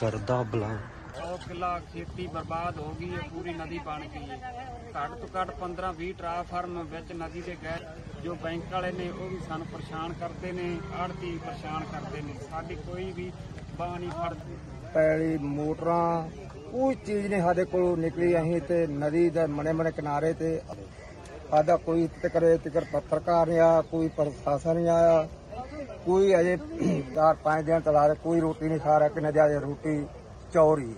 ਕਰਦਾ ਬਲਾ। ਸੌ ਕਿੱਲਾ ਖੇਤੀ ਬਰਬਾਦ ਹੋ ਗਈ ਹੈ ਪੂਰੀ ਨਦੀ ਬਣ ਗਈ ਹੈ। ਘੱਟ ਤੋਂ ਘੱਟ 15 20 ਟਰਾਫਾਰਮ ਵਿੱਚ ਨਦੀ ਦੇ ਗਏ ਜੋ ਬੈਂਕ ਵਾਲੇ ਨੇ ਉਹ ਵੀ ਸਾਨੂੰ ਪਰੇਸ਼ਾਨ ਕਰਦੇ ਨੇ ਆੜਤੀ ਪਰੇਸ਼ਾਨ ਕਰਦੇ ਨੇ। ਸਾਡੀ ਕੋਈ ਵੀ ਬਾਹ ਨਹੀਂ ਫੜਦੀ। ਪੈਲੀ ਮੋਟਰਾਂ ਕੋਈ ਚੀਜ਼ ਨਹੀਂ ਸਾਡੇ ਕੋਲ ਨਿਕਲੀ। ਅਸੀਂ ਤੇ ਨਦੀ ਦੇ ਮਣੇ ਮਣੇ ਕਿਨਾਰੇ ਤੇ ਸਾਡਾ ਕੋਈ ਤਕਰੇ ਤਕਰ ਪੱਤਰਕਾਰ ਨਹੀਂ ਆਇਆ ਕੋਈ ਪ੍ਰਸ਼ਾਸਨ ਨਹੀਂ ਆਇਆ। ਕੋਈ ਅਜੇ ਚਾਰ ਪੰਜ ਦਿਨ ਚਲਾ ਰਿਹਾ, ਕੋਈ ਰੋਟੀ ਨਹੀਂ ਖਾ ਰਿਹਾ ਕਿ ਨਾ ਜਾਏ ਰੋਟੀ ਚੌਰੀ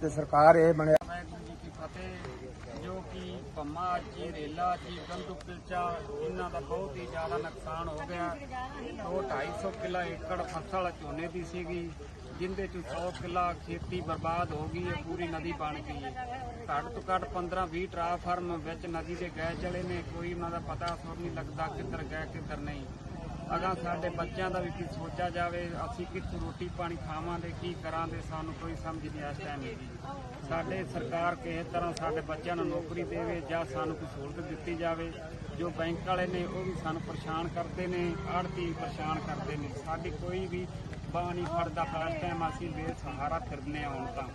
ਤੇ ਸਰਕਾਰ ਇਹ ਬਣਿਆ ਜੋ ਕਿ ਪੰਮਾ ਜੀ, ਰੇਲਾ ਜੀ, ਗੰਦੂ ਪਿਲਚਾ, ਇਹਨਾਂ ਦਾ ਬਹੁਤ ਹੀ ਜ਼ਿਆਦਾ ਨੁਕਸਾਨ ਹੋ ਗਿਆ। ਦੋ 250 ਕਿੱਲਾ ਏਕੜ ਫਸਲ ਝੋਨੇ ਦੀ ਸੀਗੀ, ਜਿੰਦੇ ਚ 100 ਕਿੱਲਾ ਖੇਤੀ ਬਰਬਾਦ ਹੋ ਗਈ ਹੈ ਪੂਰੀ ਨਦੀ ਬਣ ਗਈ। ਹੈ ਘੱਟ ਤੋਂ ਘੱਟ 15 20 ਟਰਾਫਾਰਮ ਵਿੱਚ ਨਦੀ ਦੇ ਗਏ ਚਲੇ ਨੇ, ਕੋਈ ਉਹਨਾਂ ਦਾ ਪਤਾ ਸੁਰ ਨਹੀਂ ਲੱਗਦਾ ਕਿੱਧਰ ਗਏ ਕਿੱਧਰ ਨਹੀਂ। ਅਗਾ ਸਾਡੇ ਬੱਚਿਆਂ ਦਾ ਵੀ ਕੀ ਸੋਚਿਆ ਜਾਵੇ, ਅਸੀਂ ਕਿੱਥੋਂ ਰੋਟੀ ਪਾਣੀ ਖਾਵਾਂਗੇ, ਕੀ ਕਰਾਂਗੇ, ਸਾਨੂੰ ਕੋਈ ਸਮਝ ਨਹੀਂ ਇਸ ਟਾਈਮ ਦੀ ਸਾਡੇ ਸਰਕਾਰ ਕਿਸੇ ਤਰ੍ਹਾਂ ਸਾਡੇ ਬੱਚਿਆਂ ਨੂੰ ਨੌਕਰੀ ਦੇਵੇ ਜਾਂ ਸਾਨੂੰ ਕੋਈ ਸਹੂਲਤ ਦਿੱਤੀ ਜਾਵੇ, ਜੋ ਬੈਂਕ ਵਾਲੇ ਨੇ ਉਹ ਵੀ ਸਾਨੂੰ ਪਰੇਸ਼ਾਨ ਕਰਦੇ ਨੇ ਆੜਤੀ ਪਰੇਸ਼ਾਨ ਕਰਦੇ ਨੇ। ਸਾਡੀ ਕੋਈ ਵੀ ਬਾਣੀ ਫੜਦਾ, ਇਸ ਟਾਈਮ ਅਸੀਂ ਬੇਸਹਾਰਾ ਫਿਰਦੇ ਹਾਂ ਹੁਣ ਤਾਂ।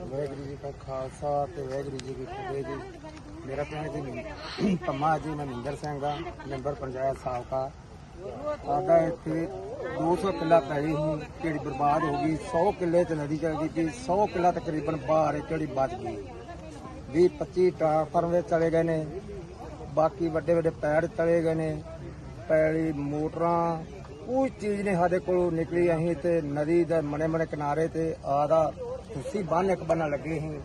ਵਾਹਿਗੁਰੂ ਜੀ ਕਾ ਖਾਲਸਾ ਤੇ ਵਾਹਿਗੁਰੂ ਜੀ ਕੀ ਫਤਿਹ ਜੀ। ਮੇਰਾ ਪਿੰਡ ਜੀ ਪੰਮਾ ਜੀ ਮਨਿੰਦਰ ਸਿੰਘ ਆ, ਮੈਂਬਰ ਪੰਚਾਇਤ ਸਾਬਕਾ। ਸਾਡਾ ਇੱਥੇ 200 ਕਿੱਲਾ ਪੈਲੀ ਸੀ ਜਿਹੜੀ ਬਰਬਾਦ ਹੋ ਗਈ 100 ਕਿੱਲੇ ਚ ਨਦੀ ਚਲ ਗਈ ਸੀ 100 ਕਿੱਲਾ ਤਕਰੀਬਨ ਬਾਹਰ ਹੈ ਜਿਹੜੀ ਬਚ ਗਈ। 20 25 ਟਰਾਂਸਫਾਰਮ ਵਿੱਚ ਚਲੇ ਗਏ ਨੇ, ਬਾਕੀ ਵੱਡੇ ਵੱਡੇ ਪੈੜ ਚਲੇ ਗਏ ਨੇ, ਪੈਲੀ, ਮੋਟਰਾਂ, ਕੋਈ ਚੀਜ਼ ਨਹੀਂ ਸਾਡੇ ਕੋਲੋਂ ਨਿਕਲੀ। ਅਸੀਂ ਤੇ ਨਦੀ ਦੇ ਮਣੇ ਮਣੇ ਕਿਨਾਰੇ ਤੇ ਆਦਾ ਤੁਸੀਂ ਬੰਨ ਇੱਕ ਬੰਨਾ ਲੱਗੇ ਸੀ,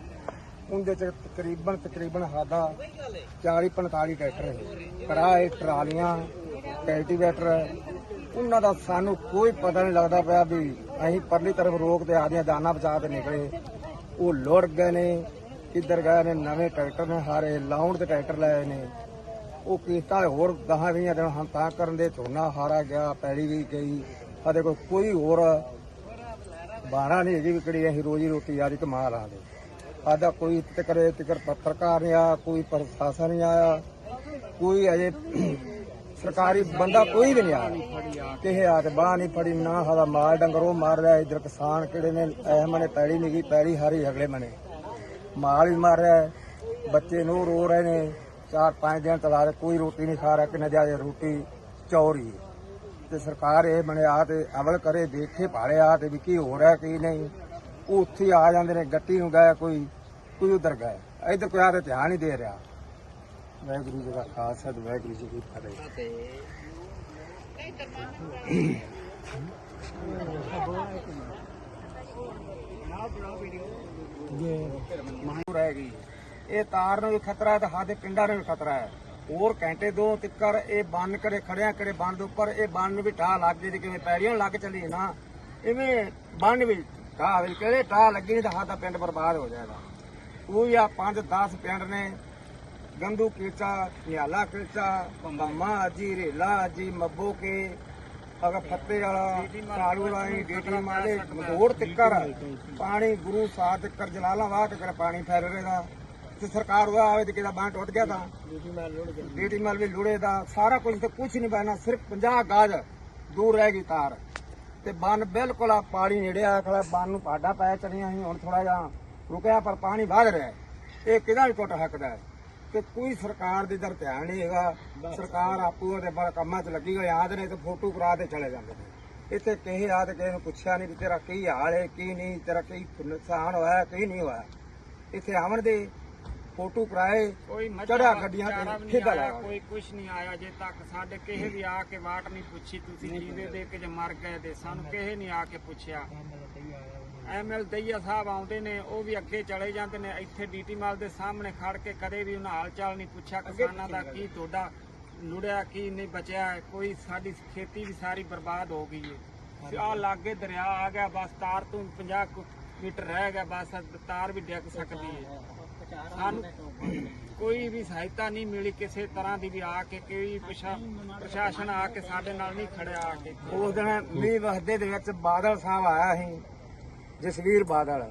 ਉਹਦੇ ਚ ਤਕਰੀਬਨ ਤਕਰੀਬਨ ਸਾਡਾ 40 45 ਟਰੈਕਟਰ ਹੈ ਕਰਾਏ ਟਰਾਲੀਆਂ, ਕਲਟੀਵੇਟਰ। ਉਹਨਾਂ ਦਾ ਸਾਨੂੰ ਕੋਈ ਪਤਾ ਨਹੀਂ ਲੱਗਦਾ ਪਿਆ ਵੀ ਅਸੀਂ ਪਰਲੀ ਤਰਫ ਰੋਕ ਤੇ ਆਦੀਆਂ ਜਾਨਾਂ ਬਚਾ ਕੇ ਨਿਕਲੇ। ਉਹ ਲੁੜ ਗਏ ਨੇ, ਕਿੱਧਰ ਗਏ ਨੇ, ਨਵੇਂ ਟਰੈਕਟਰ ਨੇ, ਹਾਰੇ ਲਾਉਣ ਦੇ ਟਰੈਕਟਰ ਲਏ ਨੇ। ਉਹ ਕੀਤਾ ਹੋਰ ਦਹਾਂ ਵੀਹਾਂ ਦਿਨ ਹਮ ਤਾਂ ਕਰਨ ਦੇ ਝੋਨਾ ਹਾਰਾ ਗਿਆ, ਪੈੜੀ ਵੀ ਗਈ ਸਾਡੇ ਕੋਲ ਕੋਈ ਹੋਰ ਬਾਰਾ ਨਹੀਂ ਹੈਗੀ ਵੀ ਕਿਹੜੀ ਅਸੀਂ ਰੋਜੀ ਰੋਟੀ ਯਾਰੀ ਕਮਾ ਲਾਂਗੇ ਸਾਡਾ ਕੋਈ ਤਕਰੇ ਤਕਰ ਪੱਤਰਕਾਰ ਨਹੀਂ ਆਇਆ, ਕੋਈ ਪ੍ਰਸ਼ਾਸਨ ਨਹੀਂ ਆਇਆ, ਕੋਈ ਅਜੇ ਸਰਕਾਰੀ ਬੰਦਾ ਕੋਈ ਵੀ ਨਹੀਂ ਆਇਆ। ਕਿਸੇ ਆ ਕੇ ਬਾਹ ਨਹੀਂ ਫੜੀ, ਨਾ ਸਾਡਾ ਮਾਲ ਡੰਗਰ ਉਹ ਮਾਰ ਰਿਹਾ, ਇਧਰ ਕਿਸਾਨ ਕਿਹੜੇ ਨੇ ਐ ਮਨੇ ਪੈੜੀ ਨਹੀਂ ਗਈ, ਪੈੜੀ ਹਾਰੀ ਅਗਲੇ ਮਨੇ। ਮਾਲ ਵੀ ਮਾਰ ਰਿਹਾ, ਬੱਚੇ ਨੂੰ ਰੋ ਰਹੇ ਨੇ, ਚਾਰ ਪੰਜ ਦਿਨ ਚਲਾ ਰਹੇ ਕੋਈ ਰੋਟੀ ਨਹੀਂ ਖਾ ਰਿਹਾ ਕਿ ਨਾ ਜਾਏ ਰੋਟੀ, ਚੋਰੀ। ਤੇ ਸਰਕਾਰ ਇਹ ਬਣਿਆ ਤੇ ਅਮਲ ਕਰੇ ਦੇਖੇ ਭਾਲੇ ਆ ਤੇ ਵੀ ਕੀ ਹੋ ਰਿਹਾ ਕੀ ਨਹੀਂ। ਉਹ ਉੱਥੇ ਹੀ ਆ ਜਾਂਦੇ ਨੇ ਗੱਟੀ ਨੂੰ ਗਏ ਕੋਈ ਕੋਈ ਉਧਰ ਗਏ। ਇੱਧਰ ਕੋਈ ਆ ਤੇ ਧਿਆਨ ਨਹੀਂ ਦੇ ਰਿਹਾ। ਵਾਹਿਗੁਰੂ ਜੀ ਦਾ ਖਾਲਸਾ ਤੇ ਵਾਹਿਗੁਰੂ ਜੀ ਕੀ ਫਤਿਹ। ਇਹ ਤਾਰ ਨੂੰ ਵੀ ਖਤਰਾ ਹੈ ਤੇ ਸਾਡੇ ਪਿੰਡਾਂ ਨੂੰ ਵੀ ਖਤਰਾ ਹੈ। ਹੋਰ ਘੰਟੇ ਦੋ ਤਿੱਕਰ ਇਹ ਬੰਨ ਕਰੇ ਖੜਿਆ ਕਰੇ ਬੰਦ ਉੱਪਰ ਇਹ ਬੰਨ ਵੀ ਢਾਹ ਲੱਗ ਜੇ ਕਿਵੇਂ ਪੈੜੀਆਂ ਨੂੰ ਲੱਗ ਚੱਲੀ ਨਾ। ਇਵੇਂ ਬੰਨ ਵੀ ਢਾਹ ਵੀ ਕਿਹੜੇ ਢਾਹ ਲੱਗੀ ਤਾਂ ਸਾਡਾ ਪਿੰਡ ਬਰਬਾਦ ਹੋ ਜਾਏਗਾ। ਕੋਈ ਆ 5-10 ਪਿੰਡ ਨੇ ਗੰਦੂ ਕੀਚਾ ਨਿਆਲਾ ਕੀਚਾ ਬੰਮਾ ਜੀ ਰੇਲਾ ਜੀ ਮੱਬੋ ਕੇ ਅਗਾ ਫੱਤੇ ਵਾਲਾ ਕਾਲੂ ਲਾਈ ਡੀਟੀ ਮਾਲੇ ਮਧੋੜ ਤਿੱਕਰ ਪਾਣੀ ਗੁਰੂ ਸਾਹਿਬ ਤਿੱਕਰ ਜਲਾਲਾ ਵਾਹ ਕੇ ਪਾਣੀ ਫੈਲ ਰਿਹਾ। ਤੇ ਸਰਕਾਰ ਉਹ ਆਵੇ ਤੇ ਕਿਹਦਾ ਬਾਂਹ ਟੁੱਟ ਗਿਆ ਤਾਂ। ਡੀਟੀ ਮਾਲ ਵੀ ਲੁੜੇ ਦਾ ਸਾਰਾ ਕੁਝ ਤੇ ਕੁਝ ਨਹੀਂ ਪੈਣਾ ਸਿਰਫ 50 ਗਾਜ ਦੂਰ ਰਹਿ ਗਈ ਤਾਰ। ਤੇ ਬੰਨ ਬਿਲਕੁਲ ਆ ਪਾਣੀ ਨੇੜੇ ਆ ਖੜਾ ਬੰਨ ਨੂੰ ਪਾਡਾ ਪੈ ਚੜੀਆਂ ਸੀ ਹੁਣ ਥੋੜਾ ਜਿਹਾ ਰੁਕਿਆ ਪਰ ਪਾਣੀ ਵਧ ਰਿਹਾ। ਇਹ ਕਿਹਦਾ ਵੀ ਟੁੱਟ ਸਕਦਾ ਹੈ? ਤੇ ਕੋਈ ਸਰਕਾਰ ਦੇ ਦਰ ਧਿਆਨ ਨਹੀਂ ਹੈਗਾ। ਸਰਕਾਰ ਆਪੂ ਉਹਦੇ ਬੜ ਕੰਮਾਂ 'ਚ ਲੱਗੀ ਹੋਈ ਆਦ ਨੇ ਤੇ ਫੋਟੋ ਕਰਾ ਕੇ ਚਲੇ ਜਾਂਦੇ ਨੇ। ਇੱਥੇ ਕਿਸੇ ਆ ਤੇ ਕਿਸੇ ਨੂੰ ਪੁੱਛਿਆ ਨਹੀਂ ਵੀ ਤੇਰਾ ਕੀ ਹਾਲ ਹੈ ਕੀ ਨਹੀਂ ਤੇਰਾ ਕੀ ਨੁਕਸਾਨ ਹੋਇਆ ਕੀ ਨਹੀਂ ਹੋਇਆ। ਇੱਥੇ ਆਵਣ ਦੇ ਫੋਟੋ ਕਰਾਏ ਕੋਈ ਚੜ੍ਹਿਆ ਗੱਡੀਆਂ ਤੇ ਆਇਆ, ਲਗਾ। ਕੋਈ ਕੁਛ ਨਹੀਂ ਆਇਆ ਜੇ ਤੱਕ ਸਾਡੇ ਕਿਸੇ ਵੀ ਆ ਕੇ ਵਾਟ ਨਹੀਂ ਪੁੱਛੀ ਤੁਸੀਂ ਜੀਵੇ ਦੇ ਕੇ ਜੇ ਮਰ ਗਏ ਤੇ ਸਾਨੂੰ ਕਿਸੇ ਨਹੀਂ ਆ ਕੇ ਪੁੱਛਿਆ। ਐਮਐਲ ਦਈਆ ਸਾਹਿਬ ਆਉਂਦੇ ਨੇ ਉਹ ਵੀ ਅੱਗੇ ਚਲੇ ਜਾਂਦੇ ਨੇ ਇੱਥੇ ਡੀਟੀ ਮਾਲ ਦੇ ਸਾਹਮਣੇ ਖੜ ਕੇ ਕਦੇ ਵੀ ਉਹਨਾਂ ਹਾਲ ਚਾਲ ਨਹੀਂ ਪੁੱਛਿਆ ਕਿਸਾਨਾਂ ਦਾ ਕੀ ਤੁਹਾਡਾ ਲੁੜਿਆ ਕੀ ਨਹੀਂ ਬਚਿਆ। ਕੋਈ ਸਾਡੀ ਖੇਤੀ ਵੀ ਸਾਰੀ ਬਰਬਾਦ ਹੋ ਗਈ ਹੈ ਆ ਲਾਗੇ ਦਰਿਆ ਆ ਗਿਆ ਬਸ ਤਾਰ ਤੋਂ 50 ਕੁ ਮੀਟਰ ਰਹਿ ਗਿਆ ਬਸ ਤਾਰ ਵੀ ਡਿੱਗ ਸਕਦੀ ਹੈ। ਸਾਨੂੰ ਕੋਈ ਵੀ ਸਹਾਇਤਾ ਨਹੀਂ ਮਿਲੀ ਕਿਸੇ ਤਰ੍ਹਾਂ ਦੀ ਵੀ ਆ ਕੇ, ਕੋਈ ਪ੍ਰਸ਼ਾ- ਪ੍ਰਸ਼ਾਸਨ ਆ ਕੇ ਸਾਡੇ ਨਾਲ ਨਹੀਂ ਖੜਿਆ ਆ ਕੇ। ਉਸ ਦਿਨ ਮੀਂਹ ਵਸਦੇ ਦੇ ਵਿੱਚ ਬਾਦਲ ਸਾਹਿਬ ਆਇਆ ਸੀ, ਜਸਵੀਰ ਬਾਦਲ।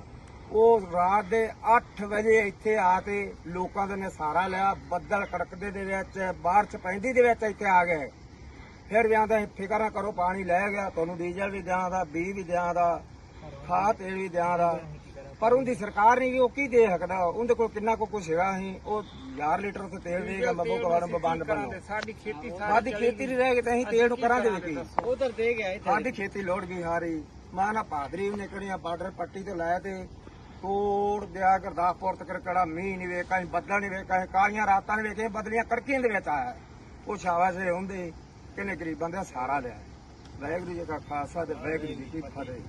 ਉਹ ਰਾਤ ਦੇ 8 ਵਜੇ ਇੱਥੇ ਆ ਕੇ ਲੋਕਾਂ ਦੇ ਨੇ ਲਿਆ, ਬੱਦਲ ਕੜਕਦੇ ਦੇ ਵਿੱਚ, ਬਾਰਿਸ਼ ਪੈਂਦੀ ਦੇ ਵਿੱਚ ਇੱਥੇ ਆ ਗਏ। ਫਿਰ ਵੀ ਆਂਦਾ ਫਿਕਰ ਨਾ ਕਰੋ, ਪਾਣੀ ਲੈ ਗਿਆ, ਤੁਹਾਨੂੰ ਡੀਜ਼ਲ ਵੀ ਦਿਆਂ ਦਾ ਬੀਜ ਵੀ ਦਿਆਂ ਦਾ ਖਾਦ ਤੇਲ ਵੀ ਦਿਆਂ ਦਾ ਪਰ ਉਹਦੀ ਸਰਕਾਰ ਨਹੀਂ ਉਹ ਕੀ ਦੇ ਸਕਦਾ? ਉਹਦੇ ਕੋਲ ਕਿੰਨਾ ਕੋ ਕੁਛ ਹੈਗਾ ਸੀ ਉਹ 1000 ਲੀਟਰ ਤੇ ਤੇਲ ਦੇਗਾ ਬੱਬੋ ਕਵਾੜ ਬੰਦ ਬੰਨੋ ਸਾਡੀ ਖੇਤੀ ਸਾਡੀ ਖੇਤੀ ਨਹੀਂ ਰਹਿ ਗਈ ਤਾਂ ਅਸੀਂ ਤੇਲ ਨੂੰ ਕਰਾਂਗੇ ਵੀ ਕੀ ਉਧਰ ਦੇ ਗਿਆ ਸਾਡੀ ਖੇਤੀ ਲੋੜ ਗਈ ਹਾਰੀ ਮਾਂ ਨਾ ਪਾਦਰੀ ਵੀ ਨਿਕਲੀਆਂ ਬਾਰਡਰ ਪੱਟੀ ਤੋਂ ਲਾਇਆ ਤੇ ਕੋੜ ਦਿਆ ਗੁਰਦਾਸਪੁਰ ਤੱਕ ਕਿਹੜਾ ਮੀਂਹ ਨਹੀਂ ਵੇਖਾ ਅਸੀਂ ਬੱਦਲ ਨਹੀਂ ਵੇਖਾ ਅਸੀਂ ਕਾਲੀਆਂ ਰਾਤਾਂ ਨੇ ਵੇਖੇ ਬਦਲੀਆਂ ਕੜਕੀਆਂ ਦੇ ਵਿੱਚ ਆਇਆ। ਉਹ ਸ਼ਾਬਾਸ਼ ਹੁੰਦੇ ਕਿੰਨੇ ਗਰੀਬਾਂ ਦਾ ਸਹਾਰਾ ਲਿਆ। ਵਾਹਿਗੁਰੂ ਜੀ ਕਾ ਖਾਲਸਾ ਤੇ ਵਾਹਿਗੁਰੂ ਜੀ ਕੀ ਫਤਿਹ।